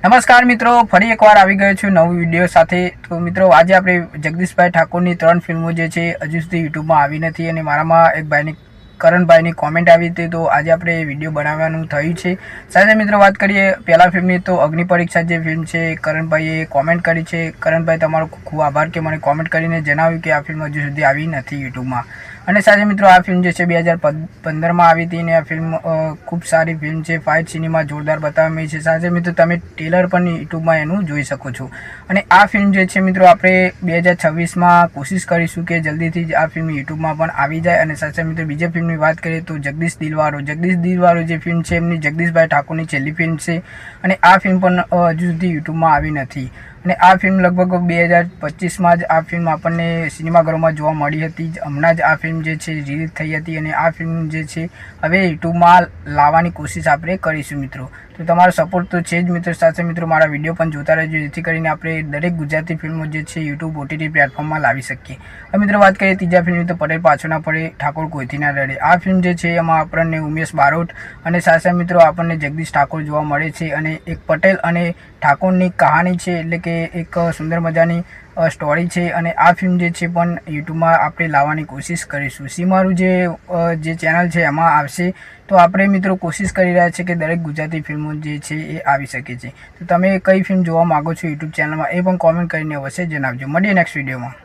નમસ્કાર મિત્રો, ફરી એકવાર આવી ગયો છું નવું વીડિયો સાથે. તો મિત્રો, આજે આપણે જગદીશભાઈ ઠાકોરની ત્રણ ફિલ્મો જે છે, હજુ સુધી યુટ્યુબમાં આવી નથી અને મારામાં એક ભાઈની કરણભાઈની કોમેન્ટ આવી હતી તો આજે આપણે વીડિયો બનાવવાનું થયું છે. સાથે મિત્રો વાત કરીએ પહેલાં ફિલ્મની તો અગ્નિ પરીક્ષા જે ફિલ્મ છે, કરણભાઈએ કોમેન્ટ કરી છે. કરણભાઈ, તમારો ખૂબ આભાર કે મને કોમેન્ટ કરીને જણાવ્યું કે આ ફિલ્મ હજુ સુધી આવી નથી યુટ્યુબમાં. અને સાથે મિત્રો આ ફિલ્મ જે છે, બે હજાર પંદરમાં આવી હતી અને આ ફિલ્મ ખૂબ સારી ફિલ્મ છે. ફાઇટ સિનેમા જોરદાર બતાવવામાં આવી છે. સાથે મિત્રો તમે ટ્રેલર પણ યુટ્યુબમાં એનું જોઈ શકો છો. અને આ ફિલ્મ જે છે મિત્રો આપણે બે હજાર છવ્વીસમાં કોશિશ કરીશું કે જલ્દીથી આ ફિલ્મ યુટ્યુબમાં પણ આવી જાય અને સાથે મિત્રો બીજા ફિલ્મની વાત કરીએ તો જગદીશ દિલવારો. જગદીશ દિલવારો જે ફિલ્મ છે, એમની જગદીશભાઈ ઠાકોરની છેલ્લી ફિલ્મ છે અને આ ફિલ્મ પણ હજુ સુધી યુટ્યુબમાં આવી નથી. અને આ ફિલ્મ લગભગ બે હજાર પચીસમાં જ આ ફિલ્મ આપણને સિનેમાઘરોમાં જોવા મળી હતી. હમણાં જ આ ફિલ્મ જે છે રિલીઝ થઈ હતી અને આ ફિલ્મ જે છે હવે યુટ્યુબમાં લાવવાની કોશિશ આપણે કરીશું મિત્રો. તો તમારો સપોર્ટ તો છે જ મિત્રો. સાથે મિત્રો મારા વીડિયો પણ જોતા રહેજો, જેથી કરીને આપણે દરેક ગુજરાતી ફિલ્મો જે છે યુટ્યુબ ઓટીટી પ્લેટફોર્મમાં લાવી શકીએ. હવે મિત્રો વાત કરીએ ત્રીજા ફિલ્મની તો પટેલ પાછો ના પડે, ઠાકોર કોઈથી ના રડે. આ ફિલ્મ જે છે એમાં આપણને ઉમેશ બારોટ અને સાથે મિત્રો આપણને જગદીશ ઠાકોર જોવા મળે છે અને એક પટેલ અને ઠાકોરની કહાની છે, એટલે કે એક સુંદર મજાની સ્ટોરી છે અને આ ફિલ્મ જે છે પણ યુટ્યુબમાં આપણે લાવવાની કોશિશ કરીશું. સી મારું જે જે ચેનલ છે એમાં આવશે. તો આપણે મિત્રો કોશિશ કરી રહ્યા છીએ કે દરેક ગુજરાતી ફિલ્મો જે છે એ આવી શકે છે. તો તમે કઈ ફિલ્મ જોવા માગો છો યુટ્યુબ ચેનલમાં એ પણ કોમેન્ટ કરીને અવશ્ય જણાવજો. મળીએ નેક્સ્ટ વિડીયોમાં